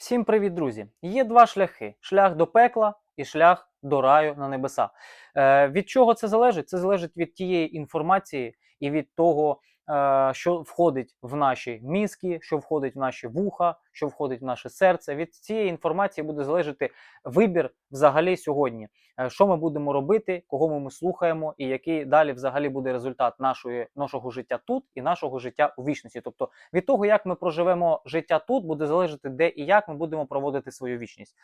Всім привіт, друзі! Є два шляхи: шлях до пекла і шлях до раю на небеса. Е, від чого це залежить? Це залежить від тієї інформації і від того, е, що входить в наші мізки, що входить в наші вуха, що входить в наше серце. Від цієї інформації буде залежати вибір взагалі сьогодні. Е, що ми будемо робити, кого ми слухаємо, і який далі взагалі буде результат нашої, нашого життя тут і нашого життя у вічності. Тобто від того, як ми проживемо життя тут, буде залежати, де і як ми будемо проводити свою вічність.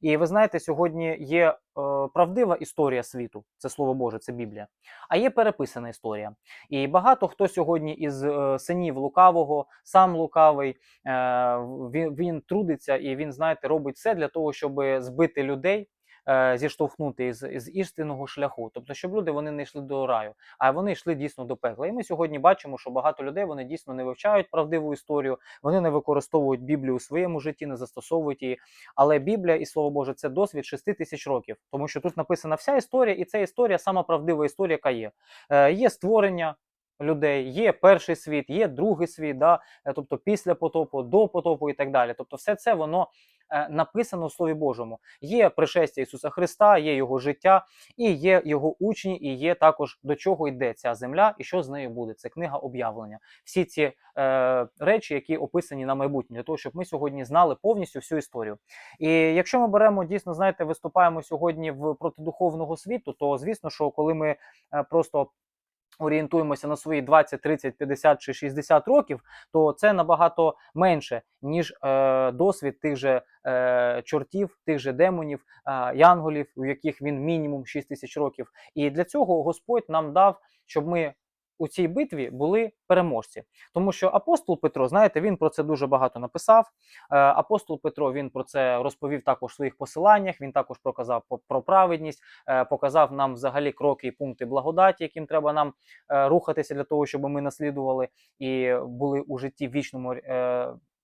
І ви знаєте, сьогодні є е, правдива історія світу, це слово Боже, це Біблія, а є переписана історія. І багато хто сьогодні із е, синів лукавого, сам лукавий, е, він, він трудиться і він, знаєте, робить все для того, щоб збити людей. е, Зіштовхнути із, із істинного шляху, тобто, щоб люди вони не йшли до раю, а вони йшли дійсно до пекла. І ми сьогодні бачимо, що багато людей вони дійсно не вивчають правдиву історію, вони не використовують Біблію у своєму житті, не застосовують її. Але Біблія і Слово Боже це досвід 6 тисяч років, тому що тут написана вся історія, і ця історія сама правдива історія, яка є. Е, є створення. Людей є перший світ, є другий світ, да? е, тобто після потопу, до потопу і так далі. Тобто, все це воно е, написано в Слові Божому. Є пришестя Ісуса Христа, є його життя, і є його учні, і є також до чого йде ця земля, і що з нею буде. Це книга об'явлення. Всі ці е, речі, які описані на майбутнє, для того, щоб ми сьогодні знали повністю всю історію. І якщо ми беремо дійсно, знаєте, виступаємо сьогодні в протидуховного світу, то звісно, що коли ми е, просто орієнтуємося на свої 20, 30, 50 чи 60 років, то це набагато менше, ніж е, досвід тих же е, чортів, тих же демонів, е, янголів, у яких він мінімум 6 тисяч років. І для цього Господь нам дав, щоб ми у цій битві були переможці. Тому що апостол Петро, знаєте, він про це дуже багато написав. Е, апостол Петро він про це розповів також в своїх посиланнях. Він також проказав про праведність, е, показав нам взагалі кроки і пункти благодаті, яким треба нам е, рухатися для того, щоб ми наслідували і були у житті вічному.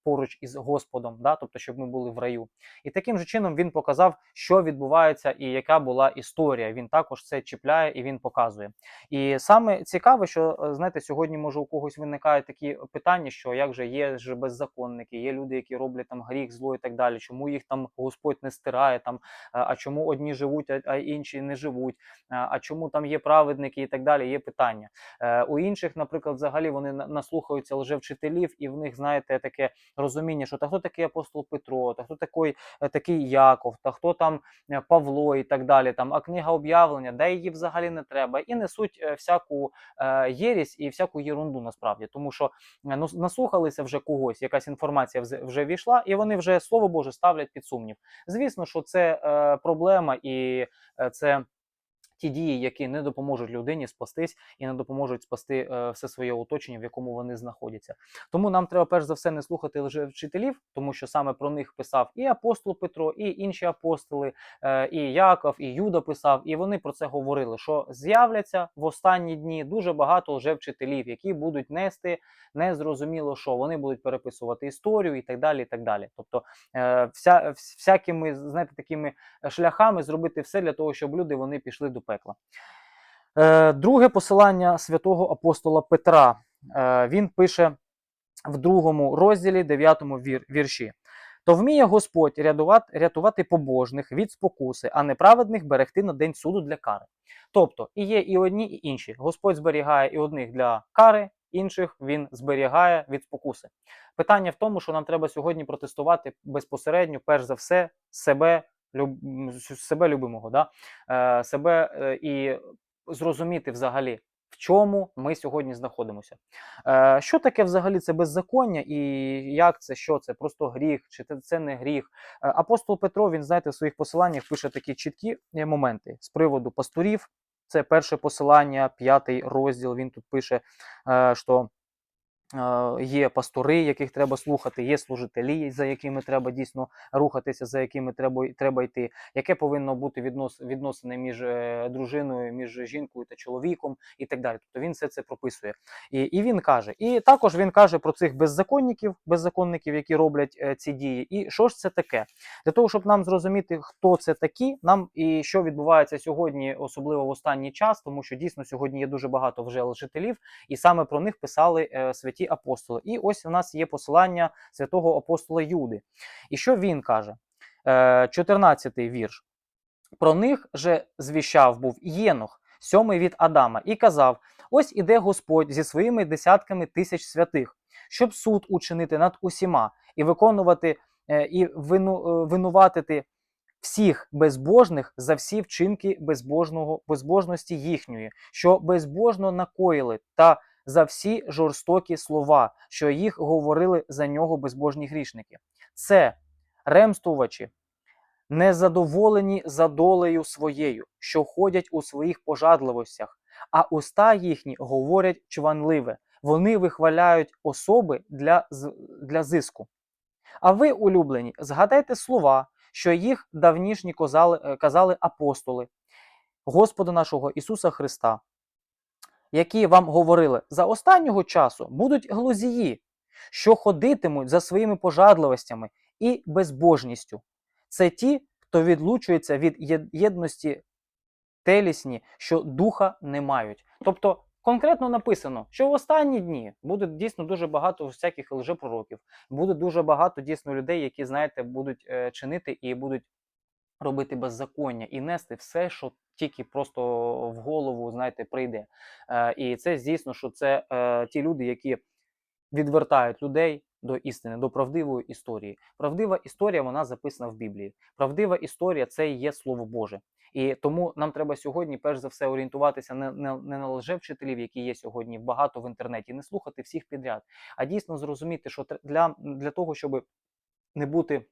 Поруч із Господом, да, тобто, щоб ми були в раю, і таким же чином він показав, що відбувається, і яка була історія. Він також це чіпляє і він показує. І саме цікаве, що е, знаєте, сьогодні може у когось виникають такі питання, що як же є ж беззаконники, є люди, які роблять там гріх, зло і так далі. Чому їх там Господь не стирає? Там е, а чому одні живуть, а- інші не живуть? Е, А чому там є праведники і так далі? Є питання. У інших, наприклад, взагалі вони на- наслухаються лжевчителів, і в них, знаєте, таке розуміння, що та хто такий апостол Петро, та хто такий, е, такий Яков, та хто там е, Павло і так далі. Там, а книга об'явлення, де її взагалі не треба, і несуть е, всяку єрість і всяку єрунду насправді, тому що ну, наслухалися вже когось, якась інформація вже війшла, і вони вже слово Боже ставлять під сумнів. Звісно, що це проблема і це. Ті дії, які не допоможуть людині спастись і не допоможуть спасти е, все своє оточення, в якому вони знаходяться. Тому нам треба перш за все не слухати лжевчителів, тому що саме про них писав і апостол Петро, і інші апостоли, е, і Яков, і Юда писав, і вони про це говорили. Що з'являться в останні дні дуже багато лжевчителів, які будуть нести незрозуміло що. Вони будуть переписувати історію і так далі. і так далі. Тобто, е, вся, всякими знаєте, такими шляхами зробити все для того, щоб люди вони пішли до пекла. Е, друге посилання святого апостола Петра. Е, він пише в другому розділі, дев'ятому вірші. То вміє Господь рятувати, рятувати побожних від спокуси, а неправедних берегти на день суду для кари. Тобто і є і одні, і інші. Господь зберігає і одних для кари, інших він зберігає від спокуси. Питання в тому, що нам треба сьогодні протестувати безпосередньо, перш за все, себе, люб, себе любимого, да? е, себе е, і зрозуміти взагалі, в чому ми сьогодні знаходимося. Е, що таке взагалі це беззаконня і як це, що це? Просто гріх, чи це, не гріх? Е, апостол Петро, він, знаєте, в своїх посиланнях пише такі чіткі е, моменти з приводу пастурів. Це перше посилання, п'ятий розділ. Він тут пише, е, що є пастори, яких треба слухати, є служителі, за якими треба дійсно рухатися, за якими треба, треба йти. Яке повинно бути віднос, відносини між е, дружиною, між жінкою та чоловіком і так далі. Тобто він все це прописує. І, і він каже, і також він каже про цих беззаконників, беззаконників, які роблять е, ці дії. І що ж це таке? Для того, щоб нам зрозуміти, хто це такі, нам і що відбувається сьогодні, особливо в останній час, тому що дійсно сьогодні є дуже багато вже лжителів, і саме про них писали е, святі святі апостоли. І ось у нас є посилання святого апостола Юди. І що він каже? Е, 14 вірш. Про них же звіщав був Єнох, сьомий від Адама, і казав: Ось іде Господь зі своїми десятками тисяч святих, щоб суд учинити над усіма і виконувати е, і вину, е, винуватити всіх безбожних за всі вчинки безбожного, безбожності їхньої, що безбожно накоїли, та за всі жорстокі слова, що їх говорили за нього безбожні грішники. Це ремствувачі, незадоволені за долею своєю, що ходять у своїх пожадливостях, а уста їхні говорять чванливе. Вони вихваляють особи для, для зиску. А ви, улюблені, згадайте слова, що їх давнішні казали, е, казали апостоли Господа нашого Ісуса Христа, які вам говорили, за останнього часу будуть глузії, що ходитимуть за своїми пожадливостями і безбожністю. Це ті, хто відлучується від єдності телісні, що духа не мають. Тобто конкретно написано, що в останні дні буде дійсно дуже багато всяких лжепророків, буде дуже багато дійсно людей, які, знаєте, будуть е, чинити і будуть робити беззаконня і нести все, що тільки просто в голову, знаєте, прийде. Е, і це дійсно, що це е, ті люди, які відвертають людей до істини, до правдивої історії. Правдива історія вона записана в Біблії. Правдива історія це і є Слово Боже. І тому нам треба сьогодні, перш за все, орієнтуватися не, не, не на лжевчителів, які є сьогодні багато в інтернеті, не слухати всіх підряд, а дійсно зрозуміти, що для, для того, щоб не бути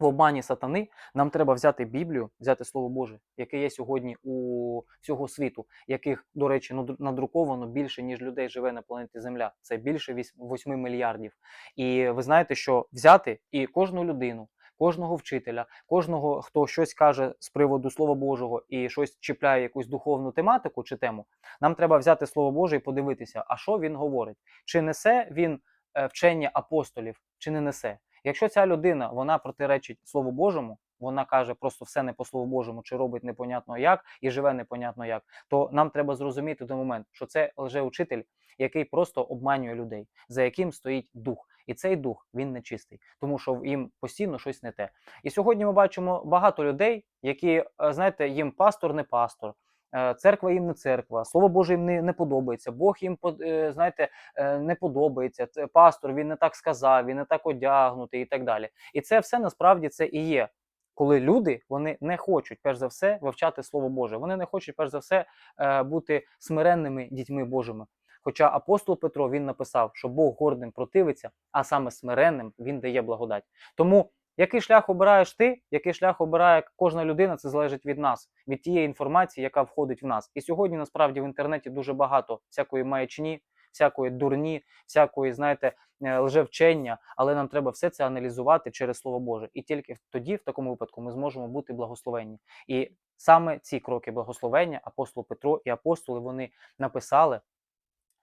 в обмані сатани, нам треба взяти Біблію, взяти Слово Боже, яке є сьогодні у всього світу, яких, до речі, надруковано більше, ніж людей живе на планеті Земля. Це більше 8 мільярдів. І ви знаєте, що взяти і кожну людину, кожного вчителя, кожного, хто щось каже з приводу Слова Божого і щось чіпляє якусь духовну тематику чи тему, нам треба взяти Слово Боже і подивитися, а що він говорить, чи несе він е, вчення апостолів, чи не несе. Якщо ця людина вона протиречить Слову Божому, вона каже просто все не по Слову Божому, чи робить непонятно як і живе непонятно як, то нам треба зрозуміти той момент, що це лжеучитель, який просто обманює людей, за яким стоїть дух. І цей дух він нечистий, тому що їм постійно щось не те. І сьогодні ми бачимо багато людей, які, е, знаєте, їм пастор не пастор. Е, Церква їм не церква, слово Боже їм не, не подобається. Бог їм е, знаєте, е, не подобається. Пастор він не так сказав, він не так одягнутий і так далі. І це все насправді це і є. Коли люди вони не хочуть перш за все вивчати слово Боже, вони не хочуть перш за все бути смиренними дітьми Божими. Хоча апостол Петро він написав, що Бог гордим противиться, а саме смиренним він дає благодать. Тому який шлях обираєш ти, який шлях обирає кожна людина, це залежить від нас, від тієї інформації, яка входить в нас. І сьогодні насправді в інтернеті дуже багато всякої маячні, всякої дурні, всякої, знаєте, е, лжевчення, але нам треба все це аналізувати через Слово Боже. І тільки тоді, в такому випадку, ми зможемо бути благословенні. І саме ці кроки благословення апостол Петро і апостоли вони написали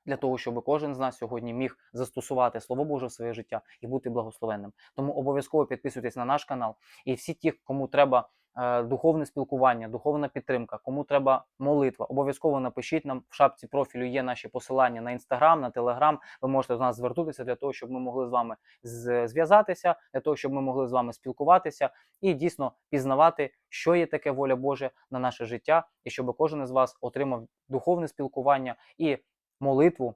для того, щоб кожен з нас сьогодні міг застосувати Слово Боже в своє життя і бути благословенним. Тому обов'язково підписуйтесь на наш канал. І всі ті, кому треба е, духовне спілкування, духовна підтримка, кому треба молитва, обов'язково напишіть нам в шапці профілю. Є наші посилання на інстаграм, на телеграм. Ви можете до нас звернутися для того, щоб ми могли з вами зв'язатися, для того, щоб ми могли з вами спілкуватися і дійсно пізнавати, що є таке воля Божа на наше життя, і щоб кожен із вас отримав духовне спілкування і молитву,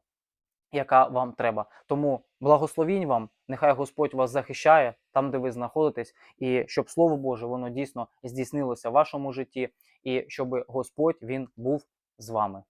яка вам треба. Тому благословінь вам, нехай Господь вас захищає там, де ви знаходитесь, і щоб Слово Боже воно дійсно здійснилося в вашому житті, і щоб Господь він був з вами.